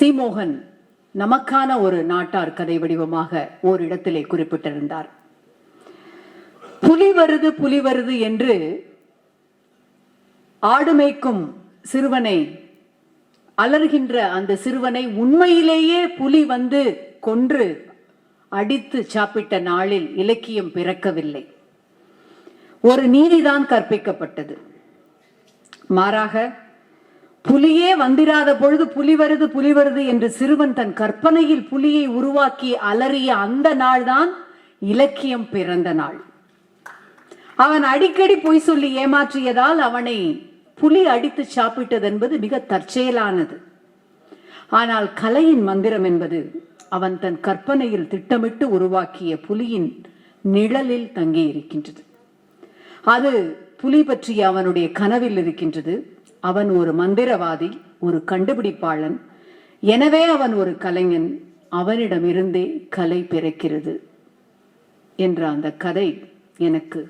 சீமோகன் நமக்கான ஒரு நாட்டார் கதை வடிவமாக ஓரிடத்திலே குறிப்பிட்டிருந்தார். புலி வருது புலி வருது என்று ஆடு மேய்க்கும் சிறுவனை அலறுகின்ற அந்த சிறுவனை உண்மையிலேயே புலி வந்து கொன்று அடித்து சாப்பிட்ட நாளில் இலக்கியம் பிறக்கவில்லை. ஒரு நீதிதான் கற்பிக்கப்பட்டது. மாறாக புலியே வந்திராத பொழுது புலி வருது புலி வருது என்று சிறுவன் தன் கற்பனையில் புலியை உருவாக்கி அலறிய அந்த நாள்தான் இலக்கியம் பிறந்த நாள். அவன் அடிக்கடி பொய் சொல்லி ஏமாற்றியதால் அவனை புலி அடித்து சாப்பிட்டது என்பது மிக தற்செயலானது. ஆனால் கலையின் மந்திரம் என்பது அவன் தன் கற்பனையில் திட்டமிட்டு உருவாக்கிய புலியின் நிழலில் தங்கி இருக்கின்றது அது புலி பற்றிய அவனுடைய கனவில் இருக்கின்றது. அவன் ஒரு மந்திரவாதி ஒரு கண்டுபிடிப்பாளன். எனவே அவன் ஒரு கலைஞன் அவனிடமிருந்தே கலை பிறக்கிறது என்ற அந்த கதை எனக்கு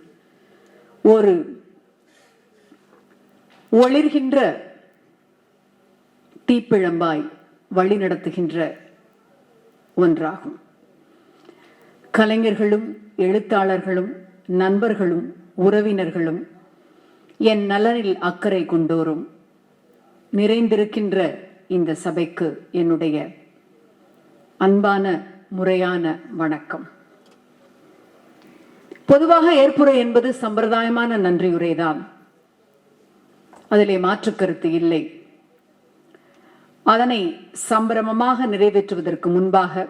ஒரு ஒளிர்கின்ற தீப்பிழம்பாய் வழிநடத்துகின்ற ஒன்றாகும். கலைஞர்களும் எழுத்தாளர்களும் நண்பர்களும் உறவினர்களும் என் நலனில் அக்கறை கொண்டோரும் நிறைந்திருக்கின்ற இந்த சபைக்கு என்னுடைய அன்பான முறையான வணக்கம். பொதுவாக ஏற்புரை என்பது சம்பிரதாயமான நன்றியுரைதான். அதிலே மாற்று கருத்து இல்லை. அதனை சம்பிரமமாக நிறைவேற்றுவதற்கு முன்பாக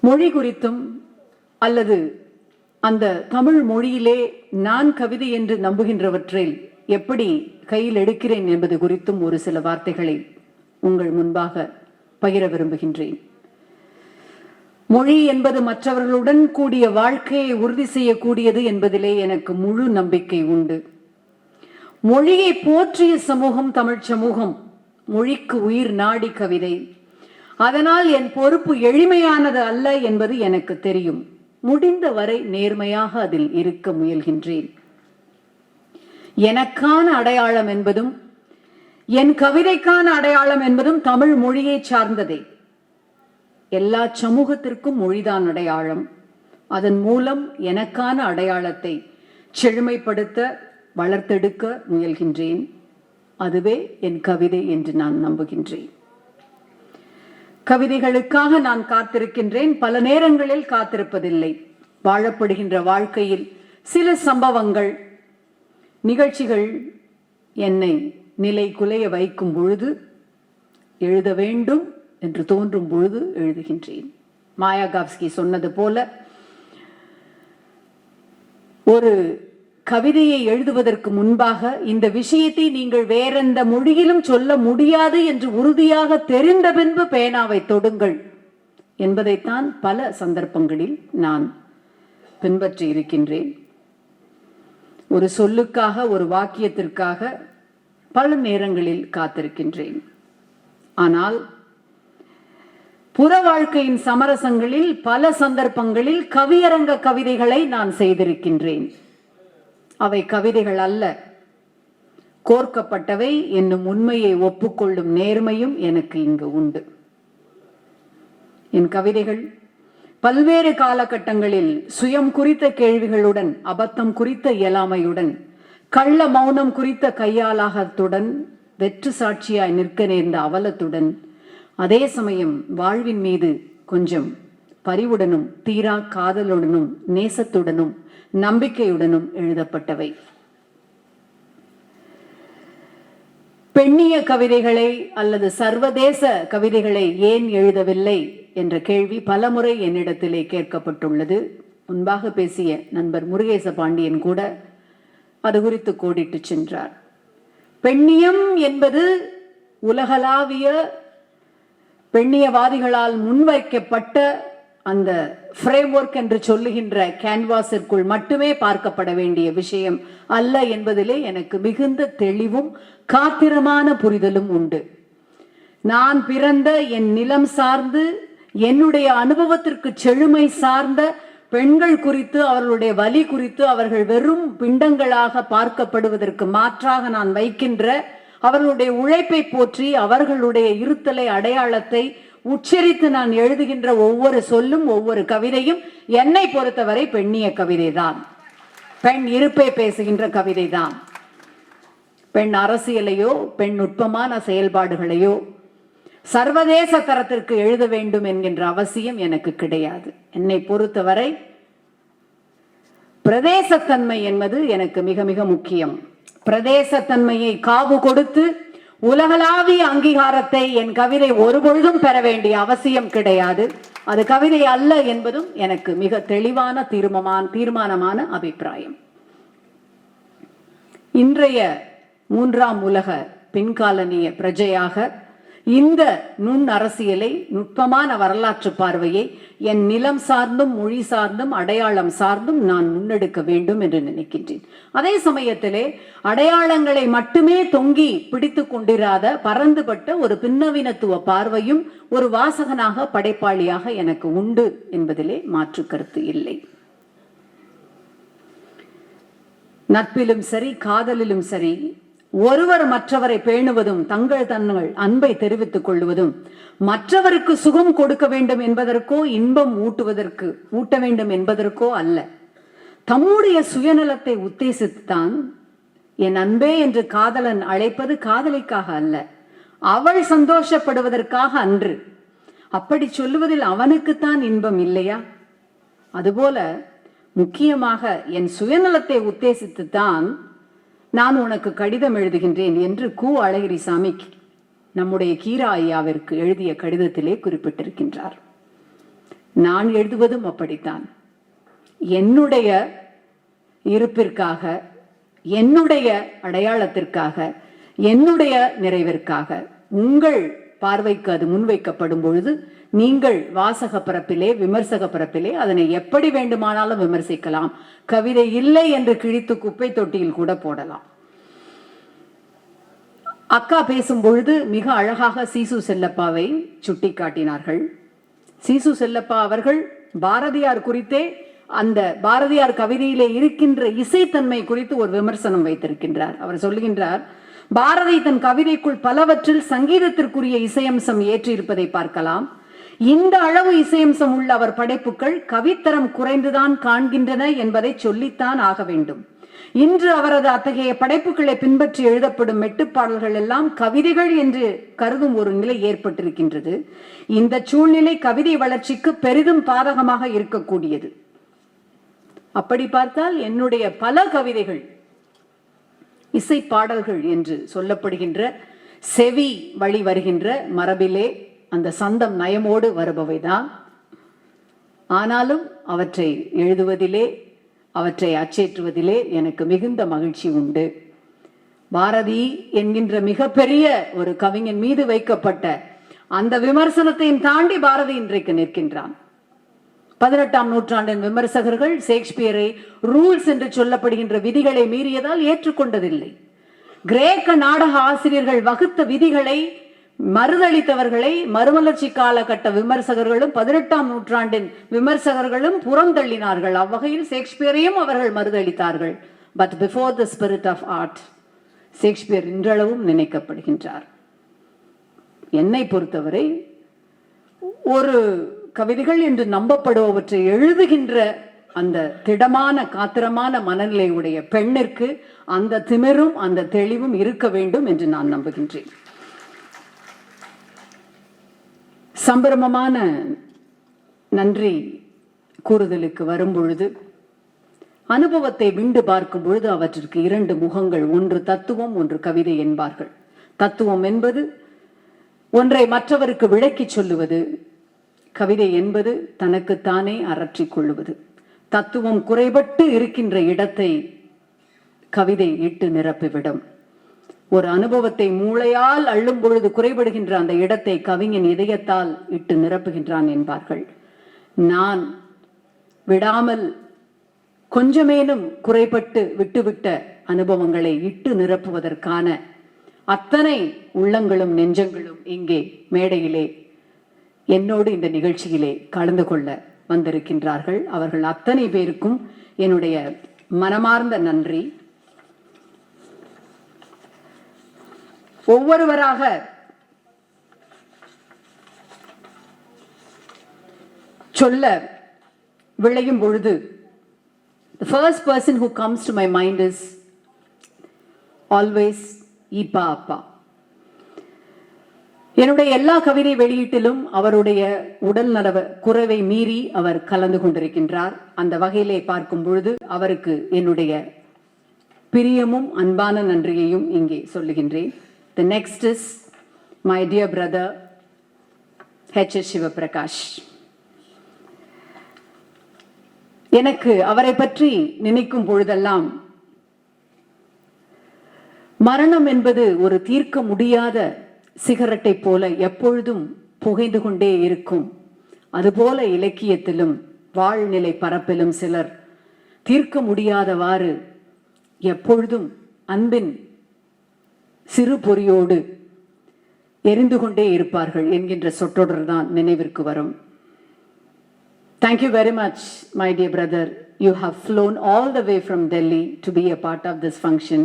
மொழி குறித்தும் அல்லது அந்த தமிழ் மொழியிலே நான் கவிதை என்று நம்புகின்றவற்றில் எப்படி கையில் எடுக்கிறேன் என்பது குறித்தும் ஒரு சில வார்த்தைகளை உங்கள் முன்பாக பகிர விரும்புகின்றேன். மொழி என்பது மற்றவர்களுடன் கூடிய வாழ்க்கையை உறுதி செய்யக்கூடியது என்பதிலே எனக்கு முழு நம்பிக்கை உண்டு. மொழியை போற்றிய சமூகம் தமிழ் சமூகம். மொழிக்கு உயிர் நாடி கவிதை. அதனால் என் பொறுப்பு எளிமையானது அல்ல என்பது எனக்கு தெரியும். முடிந்த வரை நேர்மையாக அதில் இருக்க முயல்கின்றேன். எனக்கான அடையாளம் என்பதும் என் கவிதைக்கான அடையாளம் என்பதும் தமிழ் மொழியை சார்ந்ததே. எல்லா சமூகத்திற்கும் மொழிதான் அடையாளம். அதன் மூலம் எனக்கான அடையாளத்தை செழுமைப்படுத்த வளர்த்தெடுக்க முயல்கின்றேன். அதுவே என் கவிதை என்று நான் நம்புகின்றேன். கவிதைகளுக்காக நான் காத்திருக்கின்றேன். பல நேரங்களில் காத்திருப்பதில்லை. வாழப்படுகின்ற வாழ்க்கையில் சில சம்பவங்கள் நிகழ்ச்சிகள் என்னை நிலை குலைய வைக்கும் பொழுது எழுத வேண்டும் என்று தோன்றும் பொழுது எழுதுகின்றேன். மாயாகாவ்ஸ்கி சொன்னது போல ஒரு கவிதையை எழுதுவதற்கு முன்பாக இந்த விஷயத்தை நீங்கள் வேறெந்த மொழியிலும் சொல்ல முடியாது என்று உறுதியாக தெரிந்த பின்பு பேனாவை தொடுங்கள் என்பதைத்தான் பல சந்தர்ப்பங்களில் நான் பின்பற்றி இருக்கின்றேன். ஒரு சொல்லுக்காக ஒரு வாக்கியத்திற்காக பல நேரங்களில் காத்திருக்கின்றேன். ஆனால் புற வாழ்க்கையின் சமரசங்களில் பல சந்தர்ப்பங்களில் கவியரங்க கவிதைகளை நான் செய்திருக்கின்றேன். அவை கவிதைகள் அல்ல. கோர்க்கப்பட்டவை என்னும் உண்மையை ஒப்புக்கொள்ளும் நேர்மையும் எனக்கு இங்கு உண்டு. என் கவிதைகள் பல்வேறு காலகட்டங்களில் சுயம் குறித்த கேள்விகளுடன் அபத்தம் குறித்த இயலாமையுடன் கள்ள மௌனம் குறித்த கையாளாகத்துடன் வெற்று சாட்சியாய் நிற்க நேர்ந்த அவலத்துடன் அதே சமயம் வாழ்வின் மீது கொஞ்சம் பரிவுடனும் தீரா காதலுடனும் நேசத்துடனும் நம்பிக்கையுடனும் எழுதப்பட்டவை. பெண்ணிய கவிதைகளை அல்லது சர்வதேச கவிதைகளை ஏன் எழுதவில்லை என்ற கேள்வி பலமுறை என்னிடத்திலே கேட்கப்பட்டுள்ளது. முன்பாக பேசிய நண்பர் முருகேச பாண்டியன் கூட அது குறித்து கோடிட்டு சென்றார். பெண்ணியம் என்பது உலகளாவிய பெண்ணியவாதிகளால் முன்வைக்கப்பட்ட அந்த ஃப்ரேம் ஒர்க் என்று சொல்லுகின்ற கேன்வாஸிற்குள் மட்டுமே பார்க்கப்பட வேண்டிய விஷயம் அல்ல என்பதிலே எனக்கு மிகுந்த தெளிவும் காத்திரமான புரிதலும் உண்டு. நான் பிறந்த என் நிலம் சார்ந்து என்னுடைய அனுபவத்திற்கு செழுமை சார்ந்த பெண்கள் குறித்து அவர்களுடைய வலி குறித்து அவர்கள் வெறும் பிண்டங்களாக பார்க்கப்படுவதற்கு மாற்றாக நான் வைக்கின்ற அவர்களுடைய உழைப்பை போற்றி அவர்களுடைய இருத்தலை அடையாளத்தை உச்சரித்து நான் எழுதுகின்ற ஒவ்வொரு சொல்லும் ஒவ்வொரு கவிதையும் என்னை பொறுத்தவரை பெண்ணிய கவிதைதான். பெண் இருப்பே பேசுகின்ற கவிதைதான். பெண் அரசியலையோ பெண் நுட்பமான செயல்பாடுகளையோ சர்வதேச தரத்திற்கு எழுத வேண்டும் என்கின்ற அவசியம் எனக்கு கிடையாது. என்னை பொறுத்தவரை பிரதேசத்தன்மை என்பது எனக்கு மிக மிக முக்கியம். பிரதேசத்தன்மையை காவு கொடுத்து உலகளாவிய அங்கீகாரத்தை என் கவிதை ஒருபொழுதும் பெற வேண்டிய அவசியம் கிடையாது. அது கவிதை அல்ல என்பதும் எனக்கு மிக தெளிவான தீர்மமான தீர்மானமான அபிப்பிராயம். இன்றைய மூன்றாம் உலக பின்காலனிய பிரஜையாக இந்த நுண் அரசியலை நுட்பமான வரலாற்று பார்வையை என் நிலம் சார்ந்தும் மொழி சார்ந்தும் அடையாளம் சார்ந்தும் நான் முன்னெடுக்க வேண்டும் என்று நினைக்கின்றேன். அதே சமயத்திலே அடையாளங்களை மட்டுமே தொங்கி பிடித்து கொண்டிராத பறந்துபட்ட ஒரு பின்னவீனத்துவ பார்வையும் ஒரு வாசகனாக படைப்பாளியாக எனக்கு உண்டு என்பதிலே மாற்று கருத்து இல்லை. நட்பிலும் சரி காதலிலும் சரி ஒருவர் மற்றவரை பேணுவதும் தங்கள் தங்கள் அன்பை தெரிவித்துக் கொள்வதும் மற்றவருக்கு சுகம் கொடுக்க வேண்டும் என்பதற்கோ இன்பம் ஊட்டுவதற்கு ஊட்ட வேண்டும் என்பதற்கோ அல்ல. தம்முடைய சுயநலத்தை உத்தேசித்துத்தான் என் அன்பே என்று காதலன் அழைப்பது காதலிக்காக அல்ல அவள் சந்தோஷப்படுவதற்காக அன்று. அப்படி சொல்லுவதில் அவனுக்குத்தான் இன்பம் இல்லையா? அதுபோல முக்கியமாக என் சுயநலத்தை உத்தேசித்துத்தான் நான் உனக்கு கடிதம் எழுதுகின்றேன் என்று கு அழகிரி சாமி நம்முடைய கீரா ஐயாவிற்கு எழுதிய கடிதத்திலே குறிப்பிட்டிருக்கின்றார். நான் எழுதுவதும் அப்படித்தான். என்னுடைய இருப்பிற்காக என்னுடைய அடையாளத்திற்காக என்னுடைய நிறைவிற்காக உங்கள் பார்வைக்கு அது முன்வைக்கப்படும் பொழுது நீங்கள் வாசக பரப்பிலே விமர்சக பரப்பிலே அதனை எப்படி வேண்டுமானாலும் விமர்சிக்கலாம். கவிதை இல்லை என்று கிழித்து குப்பை தொட்டியில் கூட போடலாம். அக்கா பேசும் பொழுது மிக அழகாக சீசு செல்லப்பாவை சுட்டி காட்டினார்கள் சீசு செல்லப்பா அவர்கள் பாரதியார் குறித்தே அந்த பாரதியார் கவிதையிலே இருக்கின்ற இசைத்தன்மை குறித்து ஒரு விமர்சனம் வைத்திருக்கின்றார். அவர் சொல்லுகின்றார் பாரதி தன் கவிதைக்குள் பலவற்றில் சங்கீதத்திற்குரிய இசையம்சம் ஏற்றிருப்பதை பார்க்கலாம். இந்த அளவு இசையம்சம் உள்ள அவர் படைப்புகள் கவித்தரம் குறைந்துதான் காண்கின்றன என்பதை சொல்லித்தான் ஆக வேண்டும். இன்று அவரது அத்தகைய படைப்புகளை பின்பற்றி எழுதப்படும் மெட்டுப்பாடல்கள் எல்லாம் கவிதைகள் என்று கருதும் ஒரு நிலை ஏற்பட்டிருக்கின்றது. இந்த சூழ்நிலை கவிதை வளர்ச்சிக்கு பெரிதும் பாதகமாக இருக்கக்கூடியது. அப்படி பார்த்தால் என்னுடைய பல கவிதைகள் இசை பாடல்கள் என்று சொல்லப்படுகின்ற செவி வழி வருகின்ற மரபிலே அந்த சந்தம் நயமோடு வருபவைதான். ஆனாலும் அவற்றை எழுதுவதிலே அவற்றை அச்சேற்றுவதிலே எனக்கு மிகுந்த மகிழ்ச்சி உண்டு. பாரதி என்கின்ற மிகப்பெரிய ஒரு கவிஞன் மீது வைக்கப்பட்ட அந்த விமர்சனத்தையும் தாண்டி பாரதி இன்றைக்கு நிற்கின்றான். பதினெட்டாம் நூற்றாண்டின் விமர்சகர்கள் ஷேக்ஸ்பியரை ரூல்ஸ் என்று சொல்லப்படுகின்ற விதிகளை மீறியதால் ஏற்றுக்கொண்டதில்லை. கிரேக்க நாடக ஆசிரியர்கள் வகுத்த விதிகளை மறுதளித்தவர்களை மறுமலர்ச்சி காலகட்ட விமர்சகர்களும் பதினெட்டாம் நூற்றாண்டின் விமர்சகர்களும் புறந்தள்ளினார்கள். அவ்வகையில் ஷேக்ஸ்பியரையும் அவர்கள் மறுதளித்தார்கள். But before the spirit of art Shakespeare இன்றளவும் நினைக்கப்படுகின்றார். என்னை பொறுத்தவரை ஒரு கவிதைகள் என்று நம்பப்படுபவற்றை எழுதுகின்ற அந்த திடமான காத்திரமான மனநிலையுடைய பெண்ணிற்கு அந்த திமிரும் அந்த தெளிவும் இருக்க வேண்டும் என்று நான் நம்புகின்றேன். சம்பிரமமான நன்றி கூறுதலுக்கு வரும்பொழுது அனுபவத்தை விண்டு பார்க்கும் பொழுது அவற்றிற்கு இரண்டு முகங்கள் ஒன்று தத்துவம் ஒன்று கவிதை என்பார்கள். தத்துவம் என்பது ஒன்றை மற்றவருக்கு விளக்கிச் சொல்லுவது கவிதை என்பது தனக்குத்தானே அரற்றிக் கொள்ளுவது. தத்துவம் குறைபட்டு இருக்கின்ற இடத்தை கவிதை இட்டு நிரப்பிவிடும். ஒரு அனுபவத்தை மூளையால் அள்ளும் பொழுது குறைபடுகின்ற அந்த இடத்தை கவிஞன் இதயத்தால் இட்டு நிரப்புகின்றான் என்பார்கள். நான் விடாமல் கொஞ்சமேனும் குறைபட்டு விட்டுவிட்ட அனுபவங்களை இட்டு நிரப்புவதற்கான அத்தனை உள்ளங்களும் நெஞ்சங்களும் இங்கே மேடையிலே என்னோடு இந்த நிகழ்ச்சியிலே கலந்து கொள்ள வந்திருக்கின்றார்கள். அவர்கள் அத்தனை பேருக்கும் என்னுடைய மனமார்ந்த நன்றி. ஒவ்வொருவராக சொல்ல விளையும் பொழுது the first person who comes to my mind is always ஈப்பா அப்பா என்னுடைய எல்லா கவிதை வெளியீட்டிலும் அவருடைய உடல் நலவ குறைவை மீறி அவர் கலந்து கொண்டிருக்கின்றார். அந்த வகையிலே பார்க்கும் பொழுது அவருக்கு என்னுடைய பிரியமும் அன்பான நன்றியையும் இங்கே சொல்லுகின்றேன். The next is my dear brother H.S. Shivaprakash. எனக்கு அவரை பற்றி நினைக்கும் பொழுதெல்லாம் மரணம் என்பது ஒரு தீர்க்க முடியாத சிகரெட்டை போல எப்பொழுதும் புகைந்து கொண்டே இருக்கும் அதுபோல இலக்கியத்திலும் வாழ்நிலை பரப்பிலும் சிலர் தீர்க்க முடியாதவாறு எப்பொழுதும் அன்பின் சிறு பொறியோடு எரிந்து கொண்டே இருப்பார்கள் என்கின்ற சொற்றொடர் தான் நினைவிற்கு வரும் Thank you very much, my dear brother. You have flown all the way from Delhi to be a part of this function.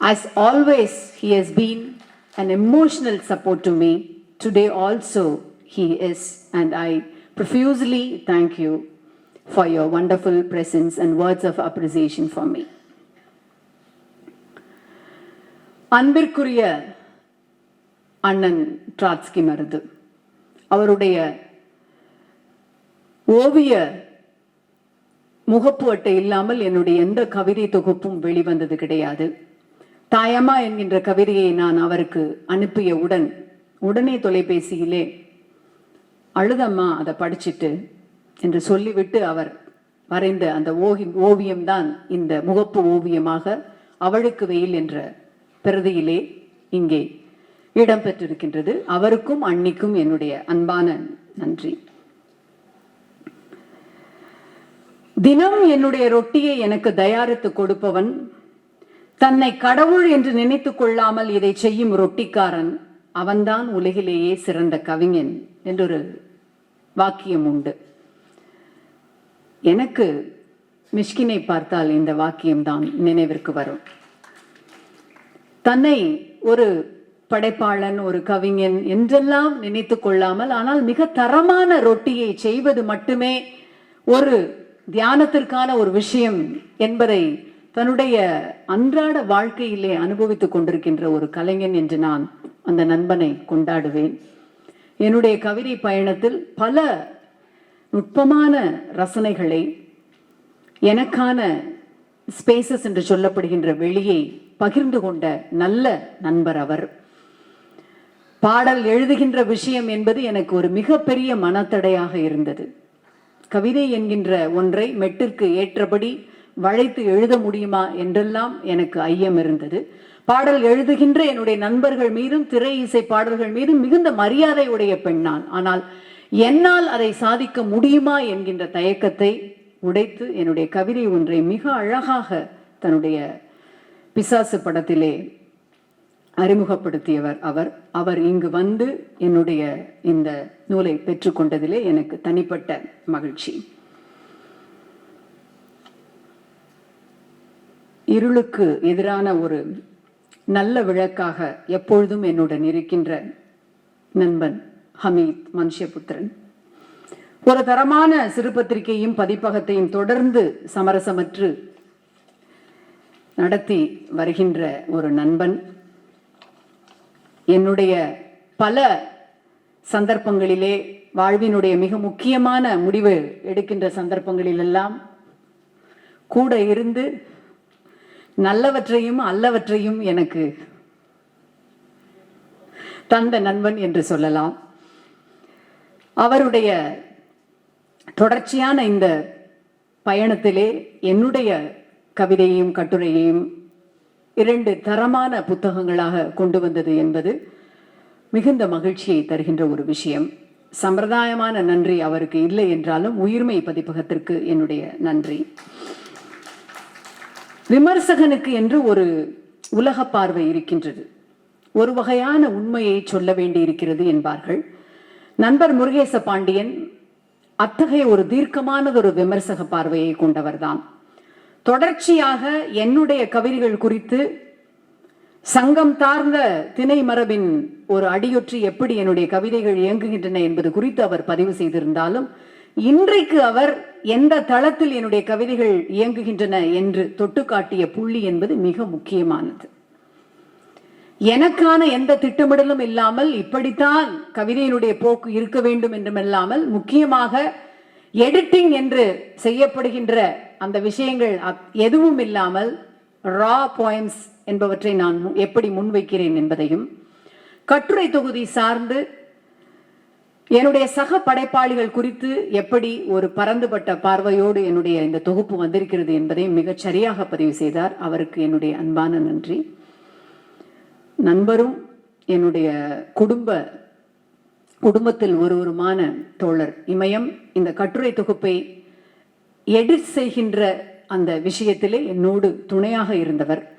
As always, he has been an emotional support to me. Today also, he is, and I profusely thank you for your wonderful presence and words of appreciation for me. அன்பிற்குரிய அண்ணன் Trotsky Marudhu அவருடைய ஓவிய முகப்பு அட்டை இல்லாமல் என்னுடைய எந்த கவிதை தொகுப்பும் வெளிவந்தது கிடையாது. தாயம்மா என்கின்ற கவிதையை நான் அவருக்கு அனுப்பிய உடன் உடனே தொலைபேசியிலே அழுதம்மா அதை படிச்சுட்டு என்று சொல்லிவிட்டு அவர் வரைந்த அந்த ஓகி ஓவியம்தான் இந்த முகப்பு ஓவியமாக அவளுக்கு வெயில் என்ற பிரதியிலே இங்கே இடம்பெற்றிருக்கின்றது. அவருக்கும் அன்னிக்கும் என்னுடைய அன்பான நன்றி. தினம் என்னுடைய ரொட்டியை எனக்கு தயாரித்து கொடுப்பவன் தன்னை கடவுள் என்று நினைத்துக் கொள்ளாமல் இதை செய்யும் ரொட்டிக்காரன் அவன்தான் உலகிலேயே சிறந்த கவிஞன் என்றொரு வாக்கியம் உண்டு. எனக்கு மிஷ்கினை பார்த்தால் இந்த வாக்கியம்தான் நினைவிற்கு வரும். தன்னை ஒரு படைப்பாளன் ஒரு கவிஞன் என்றெல்லாம் நினைத்து கொள்ளாமல் ஆனால் மிக தரமான ரொட்டியை செய்வது மட்டுமே ஒரு தியானத்திற்கான ஒரு விஷயம் என்பதை தன்னுடைய அன்றாட வாழ்க்கையிலே அனுபவித்துக் கொண்டிருக்கின்ற ஒரு கலைஞன் என்று நான் அந்த நண்பனை கொண்டாடுவேன். என்னுடைய கவிதை பயணத்தில் பல நுட்பமான ரசனைகளை எனக்கான ஸ்பேசஸ் என்று சொல்லப்படுகின்ற வெளியை பகிர்ந்து கொண்ட நல்ல நண்பர் அவர். பாடல் எழுதுகின்ற விஷயம் என்பது எனக்கு ஒரு மிகப்பெரிய மனத்தடையாக இருந்தது. கவிதை என்கின்ற ஒன்றை மெட்டிற்கு ஏற்றபடி வளைத்து எழுத முடியுமா என்றெல்லாம் எனக்கு ஐயம் இருந்தது. பாடல் எழுதுகின்ற என்னுடைய நண்பர்கள் மீதும் திரை இசை பாடல்கள் மீதும் மிகுந்த மரியாதை உடைய பெண்ணான் ஆனால் என்னால் அதை சாதிக்க முடியுமா என்கின்ற தயக்கத்தை உடைத்து என்னுடைய கவிதை ஒன்றை மிக அழகாக தன்னுடைய பிசாசு படத்திலே அறிமுகப்படுத்தியவர் அவர். அவர் இங்கு வந்து என்னுடைய இந்த நூலை பெற்றுக்கொண்டதிலே எனக்கு தனிப்பட்ட மகிழ்ச்சி. இருளுக்கு எதிரான ஒரு நல்ல விளக்காக எப்பொழுதும் என்னுடன் இருக்கின்ற நண்பன் ஹமீத் மனுஷபுத்திரன் ஒரு தரமான சிறு பத்திரிகையும் பதிப்பகத்தையும் தொடர்ந்து சமரசமற்று நடத்தி வருகின்ற ஒரு நண்பன். என்னுடைய பல சந்தர்ப்பங்களிலே வாழ்வினுடைய மிக முக்கியமான முடிவு எடுக்கின்ற சந்தர்ப்பங்களிலெல்லாம் கூட இருந்து நல்லவற்றையும் அல்லவற்றையும் எனக்கு தந்த நண்பன் என்று சொல்லலாம். அவருடைய தொடர்ச்சியான இந்த பயணத்திலே என்னுடைய கவிதையையும் கட்டுரையையும் இரண்டு தரமான புத்தகங்களாக கொண்டு வந்தது என்பது மிகுந்த மகிழ்ச்சியை தருகின்ற ஒரு விஷயம். சம்பிரதாயமான நன்றி அவருக்கு இல்லை என்றாலும் உயிர்மை பதிப்பகத்திற்கு என்னுடைய நன்றி. விமர்சகனுக்கு என்று ஒரு உலக பார்வை இருக்கின்றது. ஒரு வகையான உண்மையை சொல்ல வேண்டி இருக்கிறது என்பார்கள். நண்பர் முருகேச பாண்டியன் அத்தகைய ஒரு தீர்க்கமானதொரு விமர்சக பார்வையை கொண்டவர்தான் தொடர்ச்சியாக என்னுடைய கவிதைகள் குறித்து சங்கம் தார்ந்த திணை மரபின் ஒரு அடியொற்றி எப்படி என்னுடைய கவிதைகள் இயங்குகின்றன என்பது குறித்து அவர் பதிவு செய்திருந்தாலும் இன்றைக்கு அவர் எந்த தளத்தில் என்னுடைய கவிதைகள் இயங்குகின்றன என்று தொட்டு காட்டிய புள்ளி என்பது மிக முக்கியமானது. எனக்கான எந்த திட்டமிடலும் இல்லாமல் இப்படித்தான் கவிதையினுடைய போக்கு இருக்க வேண்டும் என்றுமல்லாமல் முக்கியமாக எடிட்டிங் என்று செய்யப்படுகின்ற அந்த விஷயங்கள் எதுவும் இல்லாமல் ரா poems என்பவற்றை நான் எப்படி முன்வைக்கிறேன் என்பதையும் கட்டுரை தொகுதி சார்ந்து என்னுடைய சக படைப்பாளிகள் குறித்து எப்படி ஒரு பரந்துபட்ட பார்வையோடு என்னுடைய இந்த தொகுப்பு வந்திருக்கிறது என்பதையும் மிகச் சரியாக பதிவு செய்தார். அவருக்கு என்னுடைய அன்பான நன்றி. நண்பரும் என்னுடைய குடும்ப குடும்பத்தில் ஒருவருமான தோழர் இமயம் இந்த கட்டுரை தொகுப்பை எடிட் செய்கின்ற அந்த விஷயத்திலே என்னோடு துணையாக இருந்தவர்.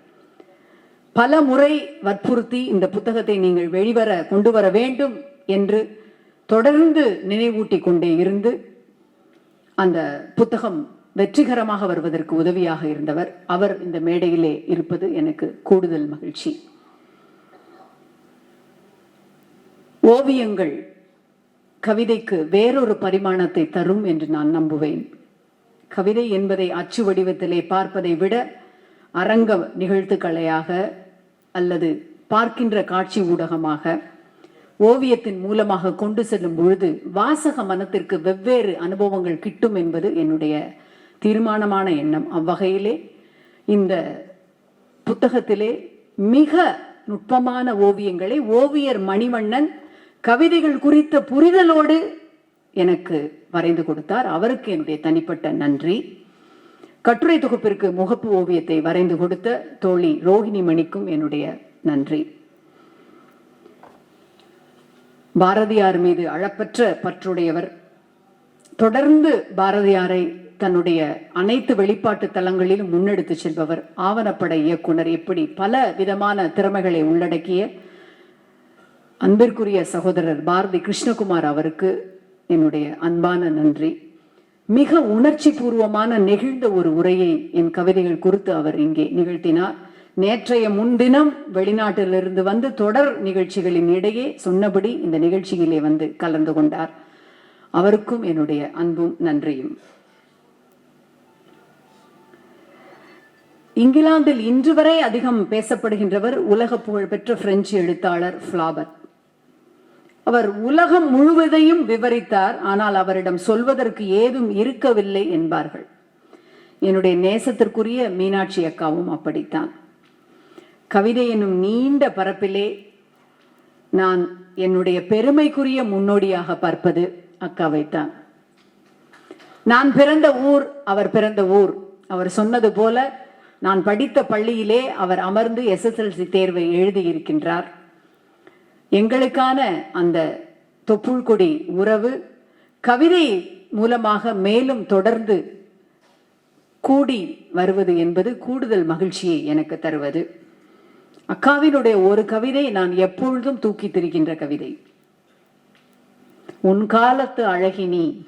பல முறை வற்புறுத்தி இந்த புத்தகத்தை நீங்கள் வெளிவர கொண்டு வர வேண்டும் என்று தொடர்ந்து நினைவூட்டி கொண்டே இருந்து அந்த புத்தகம் வெற்றிகரமாக வருவதற்கு உதவியாக இருந்தவர். அவர் இந்த மேடையிலே இருப்பது எனக்கு கூடுதல் மகிழ்ச்சி. ஓவியங்கள் கவிதைக்கு வேறொரு பரிமாணத்தை தரும் என்று நான் நம்புவேன். கவிதை என்பதை அச்சு வடிவத்திலே பார்ப்பதை விட அரங்க நிகழ்த்துக்கலையாக அல்லது பார்க்கின்ற காட்சி ஊடகமாக ஓவியத்தின் மூலமாக கொண்டு செல்லும் பொழுது வாசக மனத்திற்கு வெவ்வேறு அனுபவங்கள் கிட்டும் என்பது என்னுடைய தீர்மானமான எண்ணம். அவ்வகையிலே இந்த புத்தகத்திலே மிக நுட்பமான ஓவியங்களை ஓவியர் மணிவண்ணன் கவிதைகள் குறித்த புரிதலோடு எனக்கு வரைந்து கொடுத்தார். அவருக்கு என்னுடைய தனிப்பட்ட நன்றி. கட்டுரை தொகுப்பிற்கு முகப்பு ஓவியத்தை வரைந்து கொடுத்த தோழி ரோஹிணி மணிக்கும் என்னுடைய நன்றி. பாரதியார் மீது அளப்பற்ற பற்றுடையவர். தொடர்ந்து பாரதியாரை தன்னுடைய அனைத்து வெளிப்பாட்டு தளங்களிலும் முன்னெடுத்து செல்பவர். ஆவணப்பட இயக்குனர் எப்படி பல விதமான திறமைகளை உள்ளடக்கிய அன்பிற்குரிய சகோதரர் பாரதி கிருஷ்ணகுமார் அவருக்கு என்னுடைய அன்பான நன்றி. மிக உணர்ச்சி பூர்வமான நெகிழ்ந்த ஒரு உரையை என் கவிதைகள் குறித்து அவர் இங்கே நிகழ்த்தினார். நேற்றைய முன்தினம் வெளிநாட்டிலிருந்து வந்து தொடர் நிகழ்ச்சிகளின் இடையே சொன்னபடி இந்த நிகழ்ச்சியிலே வந்து கலந்து கொண்டார். அவருக்கும் என்னுடைய அன்பும் நன்றியும். இங்கிலாந்தில் இன்று வரை அதிகம் பேசப்படுகின்றவர் உலக புகழ்பெற்ற பிரெஞ்சு எழுத்தாளர் ஃப்ளாபர் அவர் உலகம் முழுவதையும் விவரித்தார் ஆனால் அவரிடம் சொல்வதற்கு ஏதும் இருக்கவில்லை என்பார்கள். என்னுடைய நேசத்திற்குரிய மீனாட்சி அக்காவும் அப்படித்தான். கவிதை என்னும் நீண்ட பரப்பிலே நான் என்னுடைய பெருமைக்குரிய முன்னோடியாக பார்ப்பது அக்காவைத்தான். நான் பிறந்த ஊர் அவர் பிறந்த ஊர். அவர் சொன்னது போல நான் படித்த பள்ளியிலே அவர் அமர்ந்து எஸ்எஸ்எல்சி தேர்வை எழுதியிருக்கின்றார். எங்களுக்கான அந்த தொப்புள்கொடி உறவு கவிதை மூலமாக மேலும் தொடர்ந்து கூடி வருவது என்பது கூடுதல் மகிழ்ச்சியை எனக்கு தருவது. அக்காவினுடைய ஒரு கவிதை நான் எப்பொழுதும் தூக்கி திரிகின்ற கவிதை. உன் காலத்து அழகினி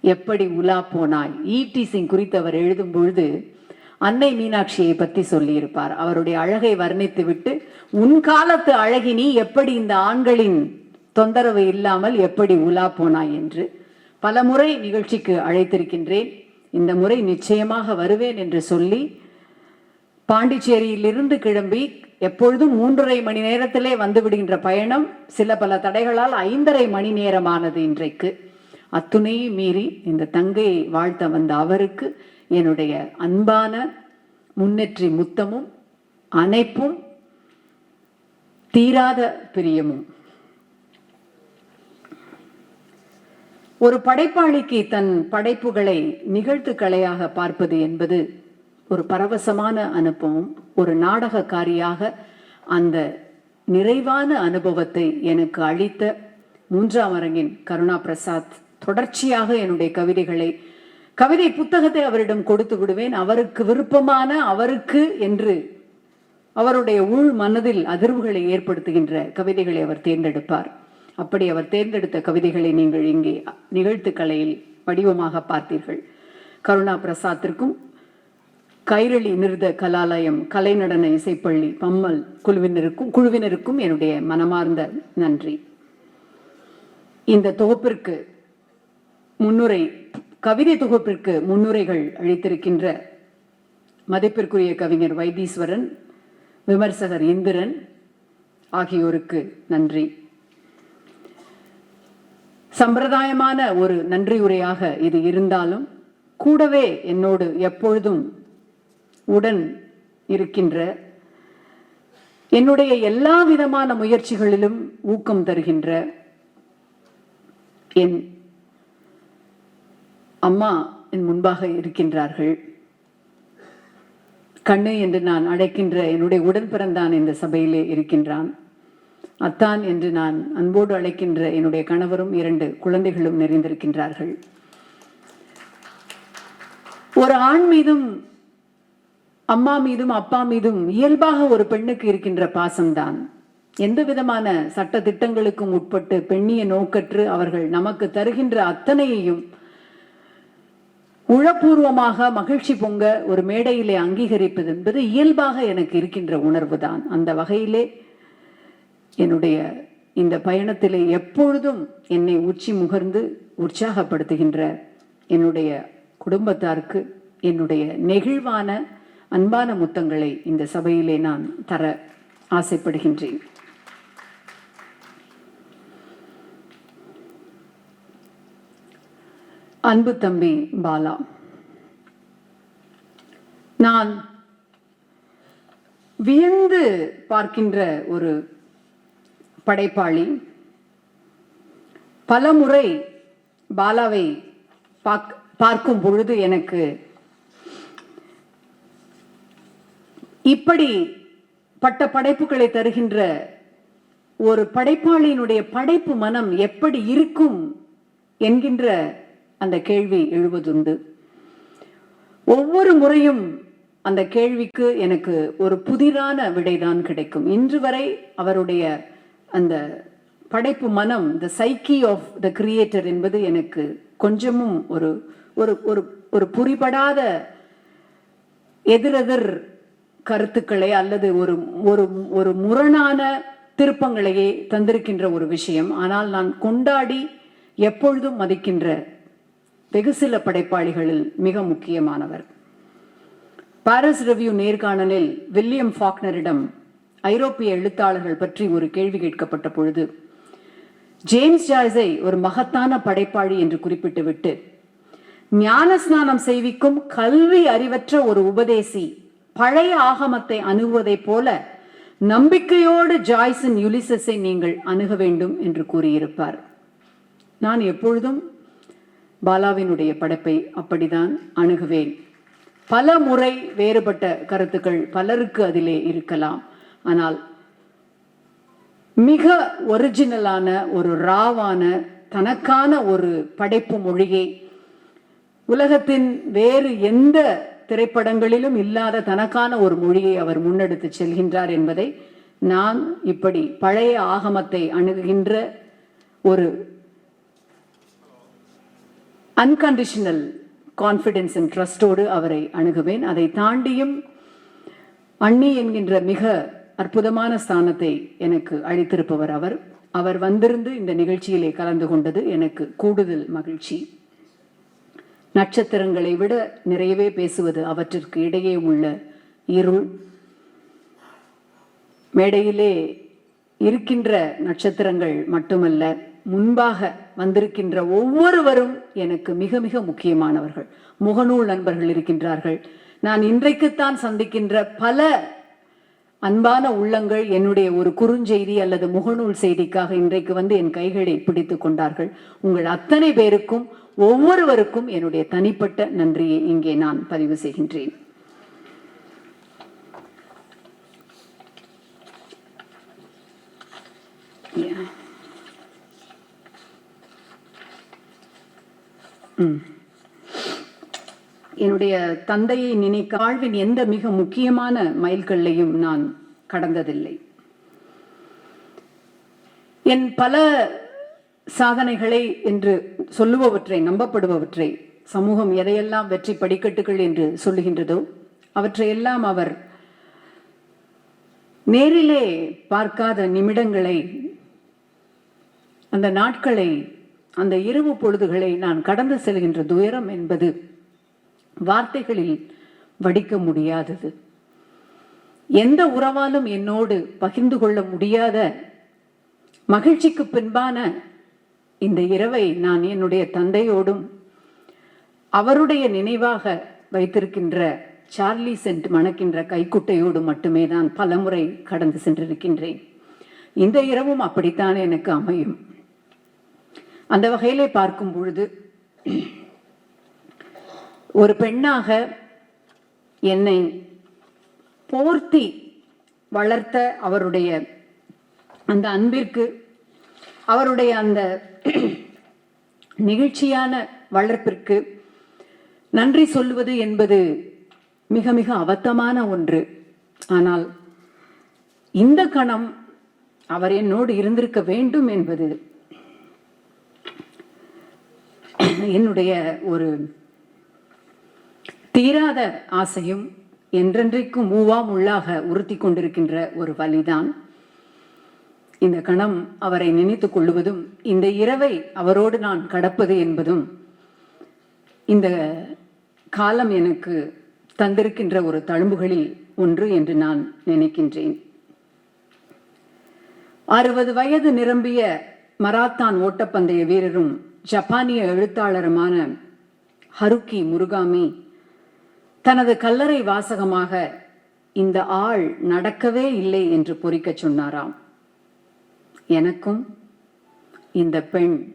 எப்படி உலா போனாய்? ஈட்டி சிங் குறித்து அவர் எழுதும் பொழுது அன்னை மீனாட்சியை பற்றி சொல்லியிருப்பார். அவருடைய அழகை வர்ணித்து விட்டு உன் காலத்து அழகினி எப்படி இந்த ஆண்களின் தொந்தரவு இல்லாமல் எப்படி உலா போனாய்? என்று பல முறை நிகழ்ச்சிக்கு அழைத்திருக்கின்றேன். இந்த முறை நிச்சயமாக வருவேன் என்று சொல்லி பாண்டிச்சேரியிலிருந்து கிளம்பி எப்பொழுதும் மூன்றரை மணி நேரத்திலே வந்துவிடுகின்ற பயணம் சில பல தடைகளால் ஐந்தரை மணி நேரமானது இன்றைக்கு. அத்துணையும் மீறி இந்த தங்கையை வாழ்த்த வந்த அவருக்கு என்னுடைய அன்பான முன்னேற்றி முத்தமும் அனைப்பும் தீராத பிரியமும். ஒரு படைப்பாளிக்கு தன் படைப்புகளை நிகழ்த்து கலையாக பார்ப்பது என்பது ஒரு பரவசமான அனுபவம் ஒரு நாடகக்காரியாக அந்த நிறைவான அனுபவத்தை எனக்கு அளித்த மூன்றாம் அரங்கின் கருணா பிரசாத் தொடர்ச்சியாக என்னுடைய கவிதைகளை கவிதை புத்தகத்தை அவரிடம் கொடுத்து விடுவேன். அவருக்கு விருப்பமான அவருக்கு என்று அவருடைய உள் மனதில் அதிர்வுகளை ஏற்படுத்துகின்ற கவிதைகளை அவர் தேர்ந்தெடுப்பார். அப்படி அவர் தேர்ந்தெடுத்த கவிதைகளை நீங்கள் இங்கே நிகழ்த்து கலையில் வடிவமாக பார்த்தீர்கள். கருணா பிரசாத்திற்கும் கைரளி நிறுத கலாலயம் கலைநடன இசைப்பள்ளி பம்மல் குழுவினருக்கும் குழுவினருக்கும் என்னுடைய மனமார்ந்த நன்றி. இந்த தொகுப்பிற்கு முன்னுரை கவிதை தொகுப்பிற்கு முன்னுரைகள் அளித்திருக்கின்ற மதிப்பிற்குரிய கவிஞர் வைத்தீஸ்வரன் விமர்சகர் இந்திரன் ஆகியோருக்கு நன்றி. சம்பிரதாயமான ஒரு நன்றி உரையாக இது இருந்தாலும் கூடவே என்னோடு எப்பொழுதும் உடன் இருக்கின்ற என்னுடைய எல்லா விதமான முயற்சிகளிலும் ஊக்கம் தருகின்ற என் அம்மா என் முன்பாக இருக்கின்றார்கள். கண்ணு என்று நான் அழைக்கின்ற என்னுடைய உடன் பிறந்தான் இந்த சபையிலே இருக்கின்றான். அத்தான் என்று நான் அன்போடு அழைக்கின்ற என்னுடைய கணவரும் இரண்டு குழந்தைகளும் நிறைந்திருக்கின்றார்கள். ஒரு ஆண் மீதும் அம்மா மீதும் அப்பா மீதும் இயல்பாக ஒரு பெண்ணுக்கு இருக்கின்ற பாசம்தான். எந்த விதமான சட்ட திட்டங்களுக்கும் உட்பட்டு பெண்ணிய நோக்கற்று அவர்கள் நமக்கு தருகின்ற அத்தனையையும் உளப்பூர்வமாக மகிழ்ச்சி பொங்க ஒரு மேடையிலே அங்கீகரிப்பது என்பது இயல்பாக எனக்கு இருக்கின்ற உணர்வு தான் அந்த வகையிலே என்னுடைய இந்த பயணத்திலே எப்பொழுதும் என்னை உச்சி முகர்ந்து உற்சாகப்படுத்துகின்ற என்னுடைய குடும்பத்தாருக்கு என்னுடைய நெகிழ்வான அன்பான முத்தங்களை இந்த சபையிலே நான் தர ஆசைப்படுகின்றேன். அன்பு தம்பி பாலா. நான் வியந்து பார்க்கின்ற ஒரு படைப்பாளி. பலமுறை பாலாவை பார்க்- பார்க்கும் பொழுது எனக்கு இப்படி பட்ட படைப்புகளை தருகின்ற ஒரு படைப்பாளியினுடைய படைப்பு மனம் எப்படி இருக்கும் என்கின்ற அந்த கேள்வி எழுவதுண்டு. ஒவ்வொரு முறையும் அந்த கேள்விக்கு எனக்கு ஒரு புதிரான விடைதான் கிடைக்கும். இன்று வரை அவருடைய அந்த படைப்பு மனம் த சைக்கி ஆஃப் த கிரியேட்டர் என்பது எனக்கு கொஞ்சமும் ஒரு ஒரு ஒரு ஒரு புரிபடாத எதிரெதிர் கருத்துக்களை அல்லது ஒரு ஒரு ஒரு முரணான திருப்பங்களையே தந்திருக்கின்ற ஒரு விஷயம். ஆனால் நான் கொண்டாடி எப்பொழுதும் மதிக்கின்ற வெகு சில படைப்பாளிகளில் மிக முக்கியமானவர். பாரிஸ் ரெவ்யூ நேர்காணலில் வில்லியம் ஃபாக்னரிடம் ஐரோப்பிய எழுத்தாளர்கள் பற்றி ஒரு கேள்வி கேட்கப்பட்ட பொழுது ஜேம்ஸ் ஜாய்ஸை ஒரு மகத்தான படைப்பாளி என்று குறிப்பிட்டுவிட்டு ஞான ஸ்நானம் செய்விக்கும் கல்வி அறிவற்ற ஒரு உபதேசி பழைய ஆகமத்தை அணுகுவதைப் போல நம்பிக்கையோடு ஜாய்ஸின் யுலிசஸை நீங்கள் அணுக வேண்டும் என்று கூறியிருப்பார். நான் எப்பொழுதும் பாலாவினுடைய படைப்பை அப்படிதான் அணுகுவேன். பல முறை வேறுபட்ட கருத்துக்கள் பலருக்கு அதிலே இருக்கலாம். ஆனால் மிக ஒரிஜினலான ஒரு ராவான தனக்கான ஒரு படைப்பு மொழியை உலகத்தின் வேறு எந்த திரைப்படங்களிலும் இல்லாத தனக்கான ஒரு மொழியை அவர் முன்னெடுத்து செல்கின்றார் என்பதை நான் இப்படி பழைய ஆகமத்தை அணுகுகின்ற ஒரு அன்கண்டிஷனல் கான்ஃபிடென்ஸ் அண்ட் ட்ரஸ்டோடு அவரை அணுகுவேன். அதை தாண்டியும் அண்ணி என்கின்ற மிக அற்புதமான ஸ்தானத்தை எனக்கு அளித்திருப்பவர் அவர். அவர் வந்திருந்து இந்த நிகழ்ச்சியிலே கலந்து கொண்டது எனக்கு கூடுதல் மகிழ்ச்சி. நட்சத்திரங்களை விட நிறையவே பேசுவது அவற்றிற்கு இடையே உள்ள இருள். மேடையிலே இருக்கின்ற நட்சத்திரங்கள் மட்டுமல்ல முன்பாக வந்திருக்கின்ற ஒவ்வொருவரும் எனக்கு மிக மிக முக்கியமானவர்கள். முகநூல் நண்பர்கள் இருக்கின்றார்கள். நான் இன்றைக்குத்தான் சந்திக்கின்ற பல அன்பான உள்ளங்கள் என்னுடைய ஒரு குறுஞ்செய்தி அல்லது முகநூல் செய்திக்காக இன்றைக்கு வந்து என் கைகளை பிடித்து கொண்டார்கள். உங்கள் அத்தனை பேருக்கும் ஒவ்வொருவருக்கும் என்னுடைய தனிப்பட்ட நன்றியை இங்கே நான் பதிவு செய்கின்றேன் Yeah. ம். என்னுடைய தந்தையை நினைக்க வாழ்வின் எந்த மிக முக்கியமான மைல்கல்லையும் நான் கடந்ததில்லை. என் பல சாதனைகளை என்று சொல்லுபவற்றை நம்பப்படுபவற்றை சமூகம் எதையெல்லாம் வெற்றி படிக்கட்டுகள் என்று சொல்லுகின்றதோ அவற்றையெல்லாம் அவர் நேரிலே பார்க்காத நிமிடங்களை அந்த நாட்களை அந்த இரவு பொழுதுகளை நான் கடந்து செல்கின்ற துயரம் என்பது வார்த்தைகளில் வடிக்க முடியாதது. எந்த உறவாலும் என்னோடு பகிர்ந்து கொள்ள முடியாத மகிழ்ச்சிக்கு பின்பான இந்த இரவை நான் என்னுடைய தந்தையோடும் அவருடைய நினைவாக வைத்திருக்கின்ற சார்லி சென்ட் மணக்கின்ற கைக்குட்டையோடு மட்டுமே தான் பலமுறை கடந்து சென்றிருக்கின்றேன். இந்த இரவும் அப்படித்தான் எனக்கு அமையும். அந்த வகையிலே பார்க்கும் பொழுது ஒரு பெண்ணாக என்னை போர்த்தி வளர்த்த அவருடைய அந்த அன்பிற்கு அவருடைய அந்த நிகழ்ச்சியான வளர்ப்பிற்கு நன்றி சொல்லுவது என்பது மிக மிக அவத்தமான ஒன்று. ஆனால் இந்த கணம் அவர் என்னோடு இருந்திருக்க வேண்டும் என்பது என்னுடைய ஒரு தீராத ஆசையும் என்றென்றைக்கும் மூவாம் உள்ளாக உறுத்தி கொண்டிருக்கின்ற ஒரு வழிதான் இந்த கணம் அவரை நினைத்துக் கொள்ளுவதும் இந்த இரவை அவரோடு நான் கடப்பது என்பதும் இந்த காலம் எனக்கு தந்திருக்கின்ற ஒரு தழும்புகளில் ஒன்று என்று நான் நினைக்கின்றேன். அறுபது வயது நிரம்பிய மராத்தான் ஓட்டப்பந்தய வீரரும் ஜப்பானிய எழுத்தாளருமான ஹருக்கி முருகாமி தனது கல்லறை வாசகமாக இந்த ஆள் நடக்கவே இல்லை என்று பொறிக்கச் சொன்னாராம். எனக்கும் இந்த பெண்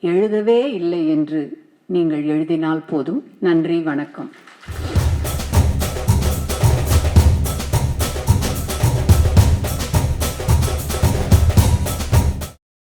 எழுதவே இல்லை என்று நீங்கள் எழுதினால் போதும். நன்றி வணக்கம்.